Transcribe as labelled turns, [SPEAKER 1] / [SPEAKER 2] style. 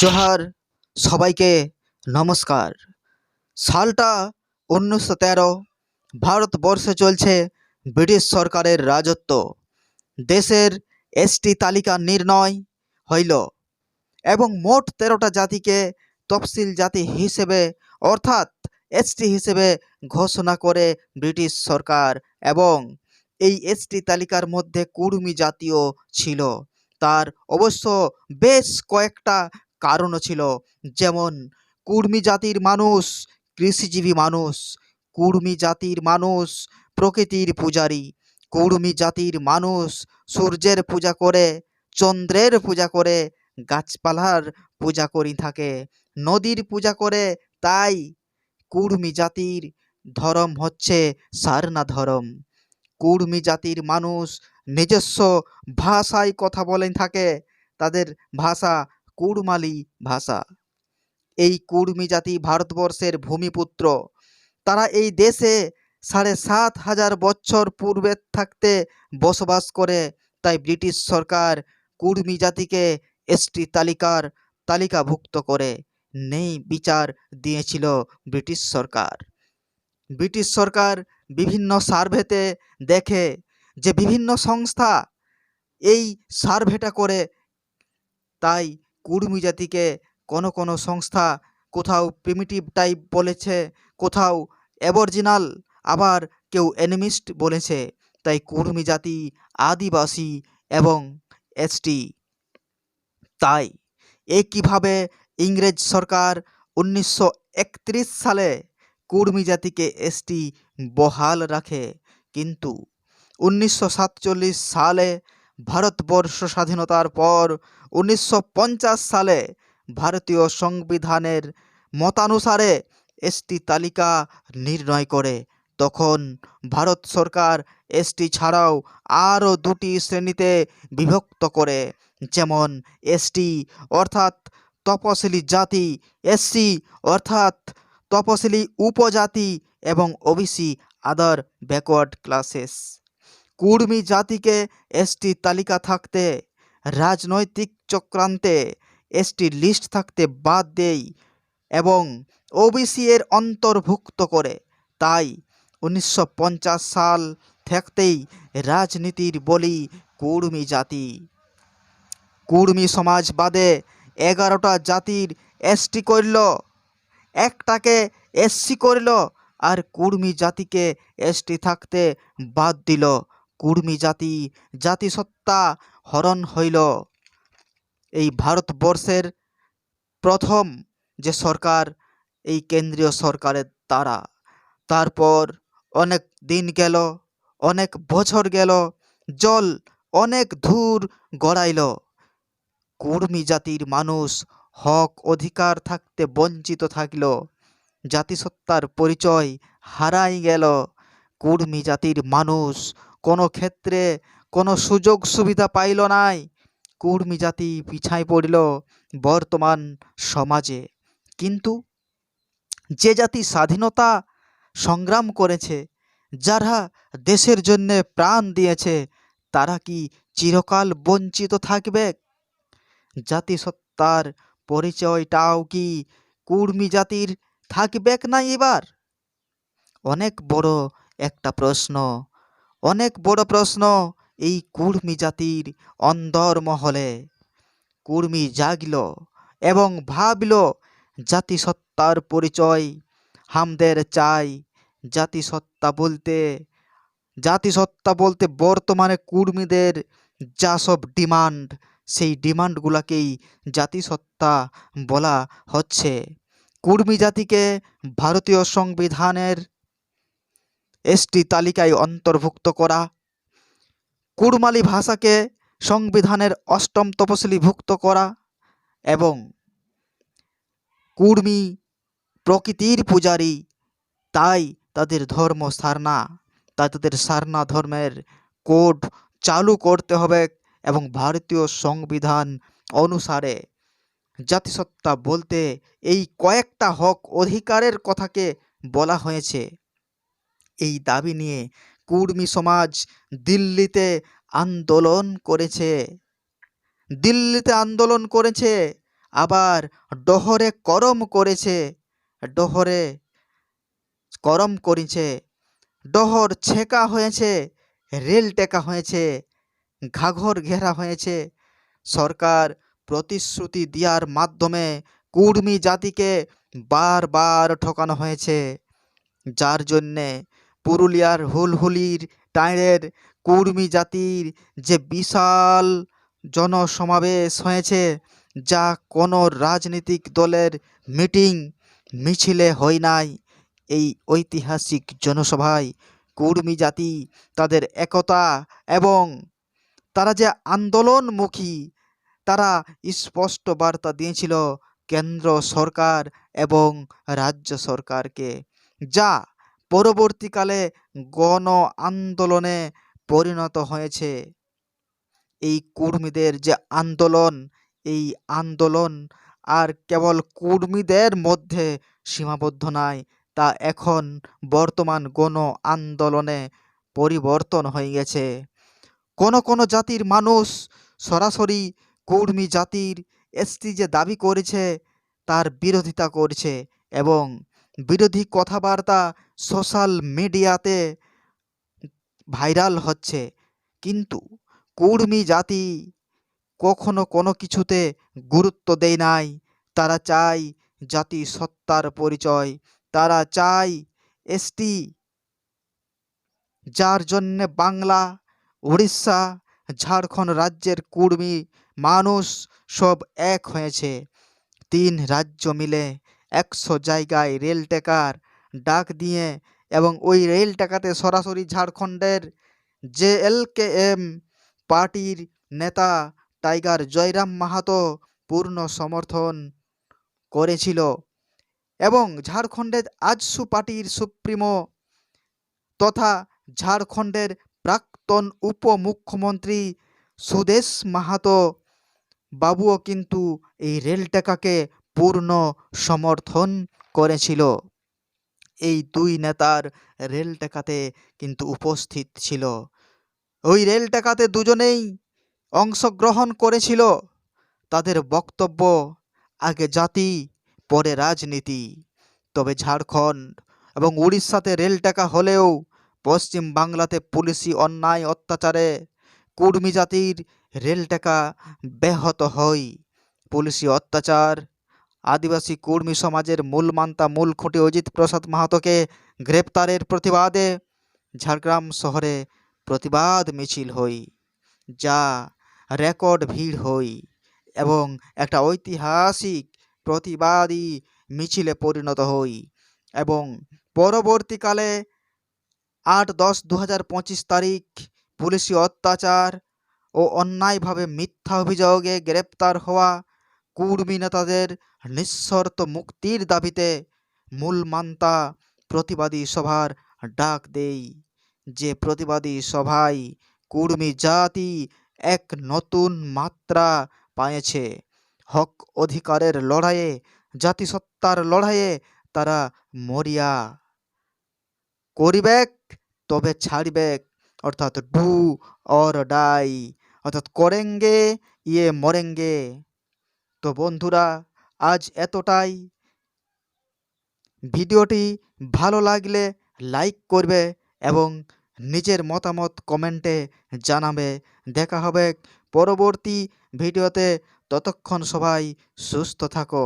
[SPEAKER 1] জোহার, সবাইকে নমস্কার। সালটা উনিশশো তেরো, ভারতবর্ষে চলছে ব্রিটিশ সরকারের রাজত্ব। দেশের এসটি তালিকা নির্ণয় হইল এবং মোট তেরোটা জাতিকে তফসিল জাতি হিসেবে, অর্থাৎ এসটি হিসেবে ঘোষণা করে ব্রিটিশ সরকার এবং এই এসটি তালিকার মধ্যে কুর্মী জাতীয় ছিল। তার অবশ্য বেশ কয়েকটা কারণও ছিল যেমন কুর্মী জাতির মানুষ, কৃষিজীবী মানুষ, কুর্মী জাতির মানুষ, প্রকৃতির পূজারী। কুর্মী জাতির মানুষ সূর্যের পূজা করে, চন্দ্রের পূজা করে, গাছপালার পূজা করি থাকে, নদীর পূজা করে তাই কুর্মী জাতির ধর্ম হচ্ছে সারনা ধর্ম। কুর্মী জাতির মানুষ নিজস্ব ভাষায় কথা বলেন থাকে, তাদের ভাষা কুড়মালি ভাষা। এই কুর্মী জাতি ভারতবর্ষের ভূমিপুত্র। তারা এই দেশে সাড়ে সাত হাজার বছর পূর্বে থাকতে বসবাস করে, তাই ব্রিটিশ সরকার কুর্মী জাতিকে এসটি তালিকার তালিকাভুক্ত করে নেই বিচার দিয়েছিল ব্রিটিশ সরকার। ব্রিটিশ সরকার বিভিন্ন সার্ভেতে দেখে যে বিভিন্ন সংস্থা এই সার্ভেটা করে, তাই কুর্মী জাতিকে কোনো কোনো সংস্থা কোথাও প্রিমিটিভ টাইপ বলেছে, কোথাও অ্যাবরিজিনাল আবার কেউ অ্যানিমিস্ট বলেছে। তাই কুর্মী জাতি আদিবাসী এবং এসটি তাই একইভাবে ইংরেজ সরকার উনিশশো একত্রিশ সালে কুর্মী জাতিকে এসটি বহাল রাখে? কিন্তু উনিশশো সাতচল্লিশ সালে ভারতবর্ষ স্বাধীনতার পর উনিশশো পঞ্চাশ সালে ভারতীয় সংবিধানের মতানুসারে এসটি তালিকা নির্ণয় করে। তখন ভারত সরকার এসটি ছাড়াও আরও দুটি শ্রেণীতে বিভক্ত করে, যেমন এসটি অর্থাৎ তপশিলি জাতি, এসসি অর্থাৎ তপশিলি উপজাতি এবং OBC other backward classes. Kurmi জাতিকে এসটি তালিকা থাকতে রাজনৈতিক চক্রান্তে এসটি লিস্ট থাকতে বাদ দেই এবং ওবিসি এর অন্তর্ভুক্ত করে। তাই উনিশশো পঞ্চাশ সাল থাকতেই রাজনীতির বলি কুর্মী জাতি। কুর্মী সমাজ বাদে এগারোটা জাতির এসটি করল। একটাকে এসসি করল আর কুর্মী জাতিকে এসটি থাকতে বাদ দিল। কুর্মী জাতি জাতিসত্তা হরণ হইল। এই ভারতবর্ষের প্রথম যে সরকার, এই কেন্দ্রীয় সরকারের দ্বারা তারপর অনেক দিন গেল, অনেক বছর গেল, জল অনেক দূর গড়াইল। কুর্মী জাতির মানুষ হক অধিকার থাকতে বঞ্চিত থাকল। জাতিসত্তার পরিচয় হারাই গেল। কুর্মী জাতির মানুষ কোনো ক্ষেত্রে কোনো সুযোগ সুবিধা পাইল নাই। কুর্মী জাতি পিছায় পড়িল বর্তমান সমাজে। কিন্তু যে জাতি স্বাধীনতা সংগ্রাম করেছে, যারা দেশের জন্যে প্রাণ দিয়েছে, তারা কি চিরকাল বঞ্চিত থাকবে? জাতিসত্তার পরিচয়টাও কি কুর্মী জাতির থাকবে না এবার? অনেক বড় একটা প্রশ্ন, অনেক বড় প্রশ্ন। এই কুর্মী জাতির অন্দরমহলে কুর্মী জাগল এবং ভাবল, জাতিসত্তার পরিচয় হামদের চাই। জাতিসত্তা বলতে জাতিসত্তা বলতে বর্তমানে কুর্মীদের যা সব ডিমান্ড, সেই ডিমান্ডগুলোকেই জাতিসত্তা বলা হচ্ছে। কুর্মী জাতিকে ভারতীয় সংবিধানের এসটি তালিকায় অন্তর্ভুক্ত করা কুড়মালি ভাষাকে সংবিধানের অষ্টম তপশিলিভুক্ত করা এবং কুর্মী প্রকৃতির পূজারী, তাই তাদের ধর্ম সারনা, তাই তাদের সারনা ধর্মের কোড চালু করতে হবে এবং ভারতীয় সংবিধান অনুসারে জাতিসত্তা বলতে এই কয়েকটা হক অধিকারের কথাকে বলা হয়েছে। এই দাবি নিয়ে কুর্মী সমাজ দিল্লিতে আন্দোলন করেছে। দিল্লিতে আন্দোলন করেছে, আবার ডহরে করম করেছে, ডহরে করম করেছে। ডহর ছেঁকা হয়েছে, রেল টেকা হয়েছে, ঘাঘর ঘেরা হয়েছে। সরকার প্রতিশ্রুতি দেওয়ার মাধ্যমে কুর্মী জাতিকে বারবার ঠকানো হয়েছে। যার জন্যে পুরুলিয়ার হুলহুলির টাঁড়ের কুর্মী জাতির যে বিশাল জনসমাবেশ হয়েছে, যা কোনো রাজনৈতিক দলের মিটিং মিছিলে হয় নাই। এই ঐতিহাসিক জনসভায় কুর্মী জাতি তাদের একতা এবং তারা যে আন্দোলনমুখী, তারা স্পষ্ট বার্তা দিয়েছিল কেন্দ্র সরকার এবং রাজ্য সরকারকে, যা পরবর্তীকালে গণ আন্দোলনে পরিণত হয়েছে। এই কুর্মীদের যে আন্দোলন, এই আন্দোলন আর কেবল কুর্মীদের মধ্যে সীমাবদ্ধ নয় তা এখন বর্তমান গণ আন্দোলনে পরিবর্তন হয়ে গেছে। কোনো কোনো জাতির মানুষ সরাসরি কুর্মী জাতির এসটি যে দাবি করেছে, তার বিরোধিতা করছে এবং বিরোধী কথাবার্তা সোশ্যাল মিডিয়াতে ভাইরাল হচ্ছে। কিন্তু কুর্মী জাতি কখনো কোনো কিছুতে গুরুত্ব দেয় নাই। তারা চায় জাতি সত্তার পরিচয়। তারা চায় এসটি যার জন্যে বাংলা, উড়িষ্যা, ঝাড়খণ্ড রাজ্যের কুর্মী মানুষ সব এক হয়েছে। তিন রাজ্য মিলে একশো জায়গায় রেল টেকার ডাক দিয়ে এবং ওই রেল টেকাতে সরাসরি ঝাড়খণ্ডের জে কে এম পার্টির নেতা টাইগার জয়রাম মাহাতো পূর্ণ সমর্থন করেছিল এবং ঝাড়খণ্ডের আজসু পার্টির সুপ্রিমো তথা ঝাড়খণ্ডের প্রাক্তন উপমুখ্যমন্ত্রী সুদেশ মাহাতো বাবুও কিন্তু এই রেল টেকাকে পূর্ণ সমর্থন করেছিল। এই দুই নেতার রেল টেকাতে কিন্তু উপস্থিত ছিল। ওই রেল টেকাতে দুজনেই অংশগ্রহণ করেছিল। তাদের বক্তব্য, আগে জাতি, পরে রাজনীতি। তবে ঝাড়খণ্ড এবং উড়িষ্যাতে রেল টেকা হলেও পশ্চিম বাংলাতে পুলিশি অন্যায় অত্যাচারে কুর্মী জাতির রেল টেকা ব্যাহত হয়। পুলিশি অত্যাচার আদিবাসী কুর্মী সমাজের মূল মান্তা, মূল খুঁটি অজিত প্রসাদ মাহাতোকে গ্রেপ্তারের প্রতিবাদে ঝাড়গ্রাম শহরে প্রতিবাদ মিছিল হই, যা রেকর্ড ভিড় হই এবং একটা ঐতিহাসিক প্রতিবাদী মিছিলে পরিণত হই এবং পরবর্তীকালে আট দশ দু হাজার তারিখ পুলিশি অত্যাচার ও অন্যায়ভাবে মিথ্যা অভিযোগে গ্রেপ্তার হওয়া কুর্মী নেতাদের নিঃশর্ত মুক্তির দাবিতে মূল মান্তা প্রতিবাদী সভার ডাক দেই। যে প্রতিবাদী সভায় কুর্মী জাতি এক নতুন মাত্রা পায়েছে। হক অধিকারের লড়াইয়ে, জাতিসত্তার লড়াইয়ে তারা মরিয়া। করিবেক, তবে ছাড়িবেক, অর্থাৎ ডু অর ডাই, অর্থাৎ করেঙ্গে ইয়ে মরেঙ্গে। তো বন্ধুরা, আজ এতটাই। ভিডিওটি ভালো লাগলে লাইক করবে এবং নিজের মতামত কমেন্টে জানাবে। দেখা হবে পরবর্তী ভিডিওতে। ততক্ষণ সবাই সুস্থ থাকো।